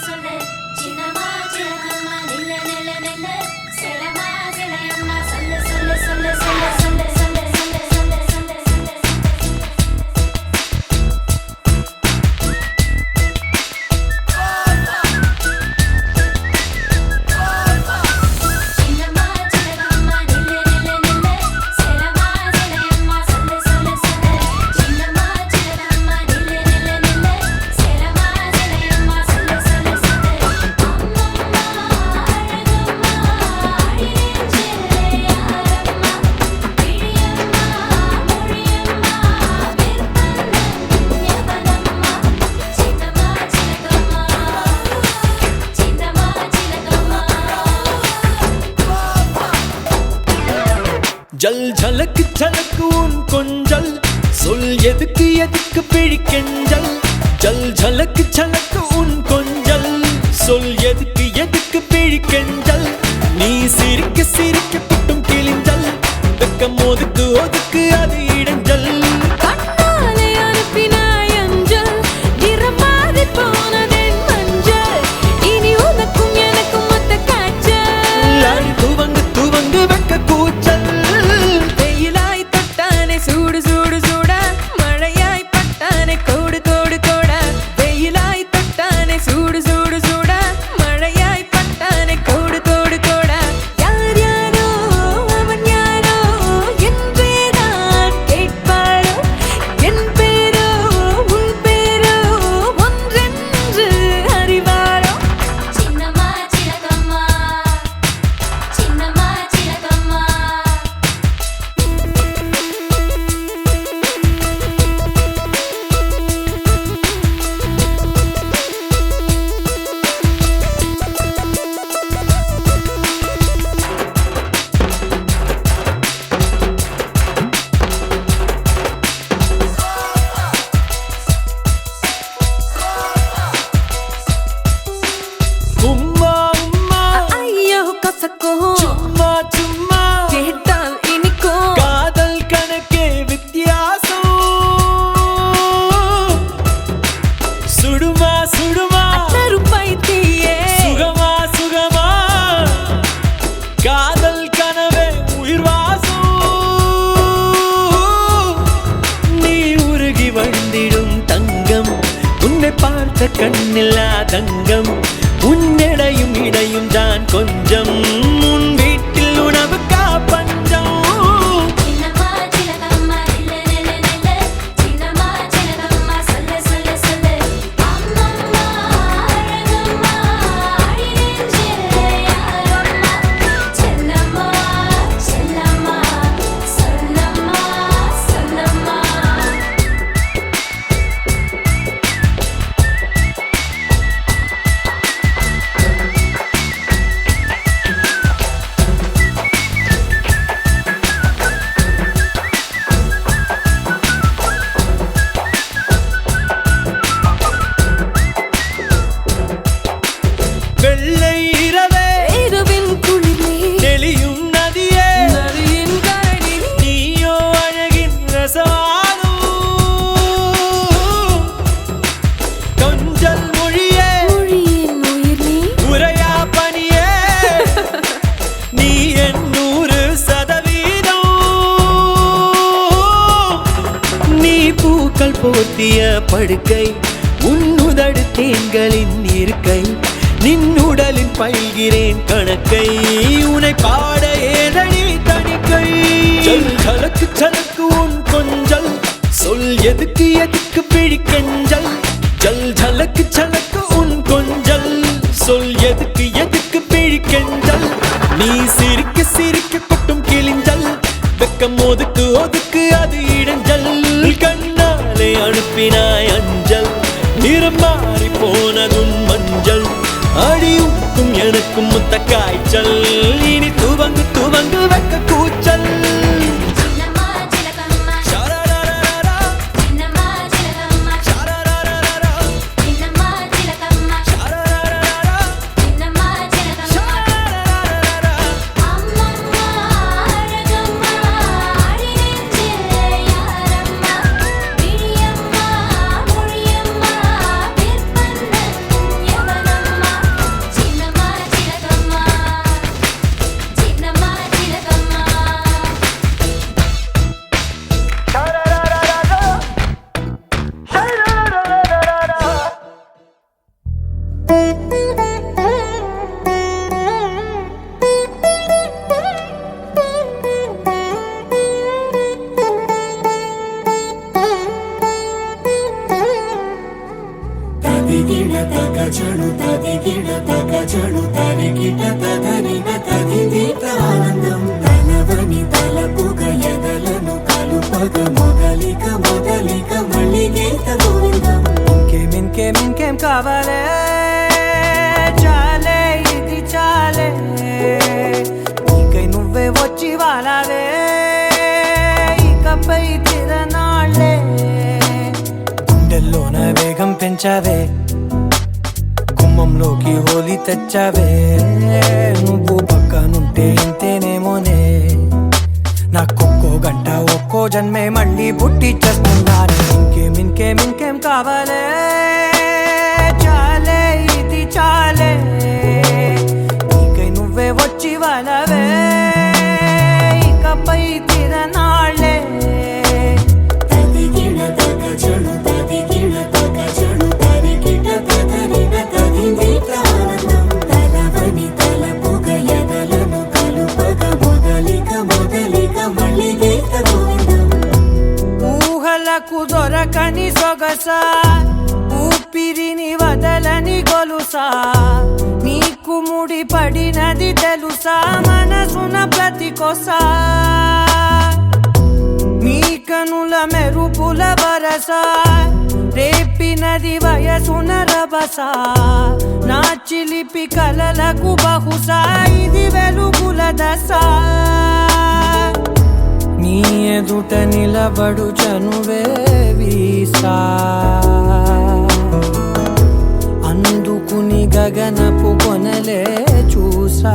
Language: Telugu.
சொல்ல சின்னமா ஜல் ஜலக்கு ஜலக்கு உன் கொஞ்சல். சொல் எதுக்கு எதுக்கு பிழிக்கெஞ்சல் ஜல் ஜலக்கு ஜலக்கு உன் கொஞ்சல். சொல் எதுக்கு எதுக்கு பிழிக்கெஞ்சல் நீ சிரிக்க சிரிக்க பார்த்த கண்ணில்லா தங்கம் உன்னடையும் இடையும் தான் கொஞ்சம் முன் எண்ணூறு சதவீதம். நீ பூக்கள் போர்த்திய படுக்கை உன்னுதடு தேன்களின் இருக்கை. நின்னுடலின் பயில்கிறேன் கணக்கை உனை பார் சிரிக்க சிரிக்க கொட்டும் கிழிஞ்சல். வெக்கம் ஒதுக்கு ஒதுக்கு அது இடைஞ்சல். கண்ணாலே அனுப்பினாய் அஞ்சல். நிறம் மாறி போனதும் மஞ்சள். அடியுக்கும் எனக்கும் முத்த காய்ச்சல் இனி தூ పెంచావే గుమ్మంలోకి హోలీ తెచ్చావే? నువ్వు పక్కనుంటే ఇంతేనేమోనే? నాకొక్కో గంట ఒక్కో జన్మే మళ్ళీ పుట్టి చేస్తున్నాను ఇంకేం ఇంకేం ఇంకేం కావాలే? చాలే ఇది చాలే. నీకై నువ్వే వచ్చి వాళ్ళవే ఇకపై దొరకని ఊపిరిని వదలని గొలుసా. నీకు ముడి పడినది తెలుసా? మనసున ప్రతి కొసా. నీ కనుల మెరుపుల వరసా. రేపినది వయసున రభస. నా చిలిపి కలలకు బహుశా ఇది వెలుగు. ఎదుట నిలబడు చనువే వీసా. అందుకుని గగనపు కొనలే చూసా.